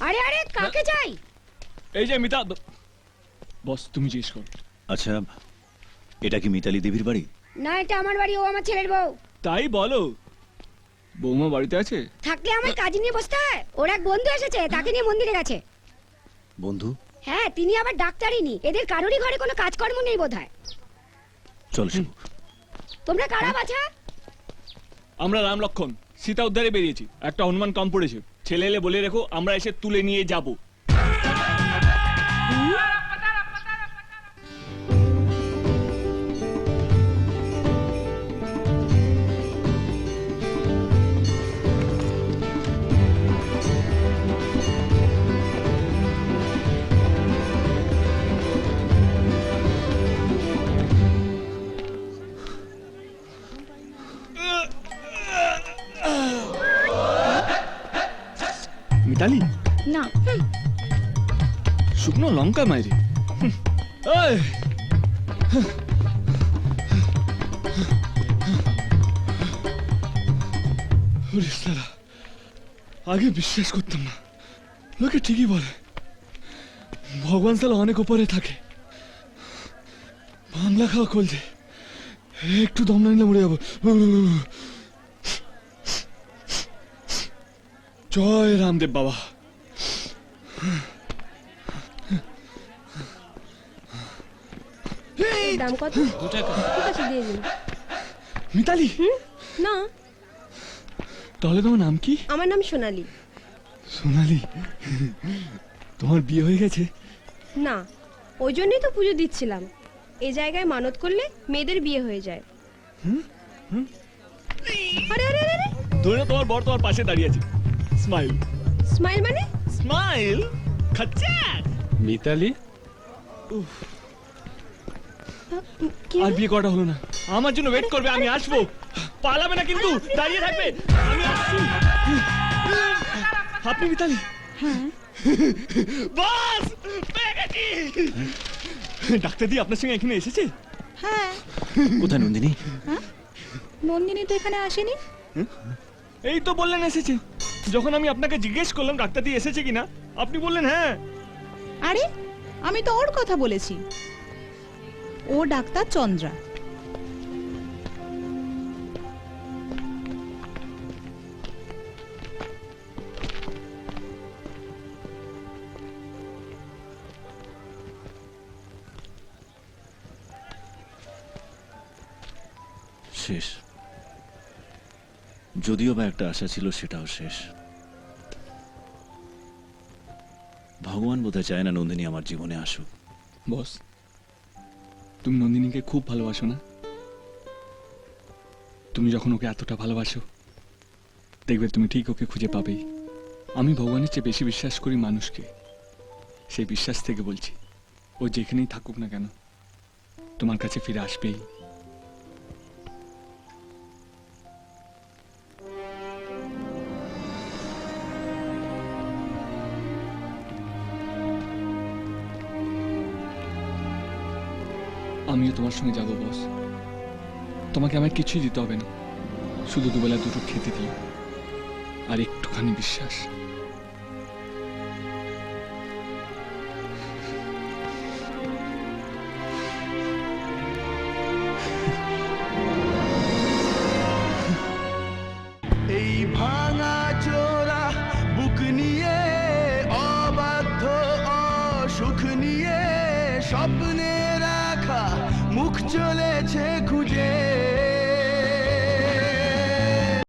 আরে আরে কাকে চাই এই যে মিতা বস তুমি জিজ্ঞেস করো। আচ্ছা এটা কি মিতালি দেবীর বাড়ি? না এটা আমার বাড়ি ও আমার ছেলের বউ। তাই বলো। বৌমা বাড়িতে আছে? থাকলে আমার কাজ নিয়ে বসতে হয়। ওর এক বন্ধু এসেছে তাকে নিয়ে মন্দিরে গেছে। বন্ধু? হ্যাঁ তিনি আবার ডাক্তারিনি। এদের কারোরই ঘরে কোনো কাজকর্ম নেই বোধহয়। চল শিবু তোমরা কারা বাছা? আমরা রাম লক্ষণ সীতা উদ্ধারে বেরিয়েছি। একটা হনুমান কম পড়েছে। ছেলে এলে বলে রেখো আমরা এসে তুলে নিয়ে যাব। মিতালি না। শুকনো লঙ্কা মাইরি। আগে বিশ্বাস করতাম না। লোকে ঠিকই বলে। ভগবান সালা অনেক উপরে থাকে। বাংলা খাওয়া কলছে একটু দম না নিলে মরে যাব। জয় রামদেব বাবা। দাম কত? ঠিক আছে দিয়ে দিন। মিতালি! না। তাহলে তোমার নাম কি? আমার নাম সোনালি। সোনালি? তোমার বিয়ে হয়ে গেছে? না ওই জন্যই তো পুজো দিচ্ছিলাম। এই জায়গায় মানত করলে মেয়েদের বিয়ে হয়ে যায়। আরে আরে আরে, আরে। ধরে তোমার বর তোমার পাশে দাঁড়িয়ে আছে। স্মাইল স্মাইল মানে? স্মাইল খাচ্চা মিতালি আর বিয়ে করাটা হলো না। আমার জন্য ওয়েট করবে আমি আসব। পালাবে না কিন্তু দাঁড়িয়ে থাকবে। আমি আসছি। আপনি মিতালি? বাস পেয়ে ডাক্তার দি আপনার সঙ্গে এখানে এসেছে? হ্যাঁ। কোথায় নন্দিনী? নন্দিনী তো এখানে আসেনি? এই তো বললেন এসেছে। যখন আমি আপনাকে জিজ্ঞেস করলাম ডাক্তার দি এসেছে কিনা আপনি বললেন হ্যাঁ। আরে আমি তো ওর কথা বলেছি। ও ডাক্তার চন্দ্রা। শেষ। যদিও বা একটা আশা ছিল, সেটাও শেষ। ভগবান বোধহয় চায় না নন্দিনী আমার জীবনে আসুক। বস, তুমি নন্দিনীকে খুব ভালোবাসো না? তুমি যখন ওকে এতটা ভালোবাসো, দেখবে তুমি ঠিক ওকে খুঁজে পাবেই। আমি ভগবানের চেয়ে বেশি বিশ্বাস করি মানুষকে। সেই বিশ্বাস থেকে বলছি, ও যেখানেই থাকুক না কেন, তোমার কাছে ফিরে আসবেই। আমিও তোমার সঙ্গে যাব, বস। তোমাকে আমায় কিছুই দিতে হবে না। শুধু দুবেলা দুটো খেতে দিও। আর একটুখানি বিশ্বাস। স্বপ্নে চলেছে।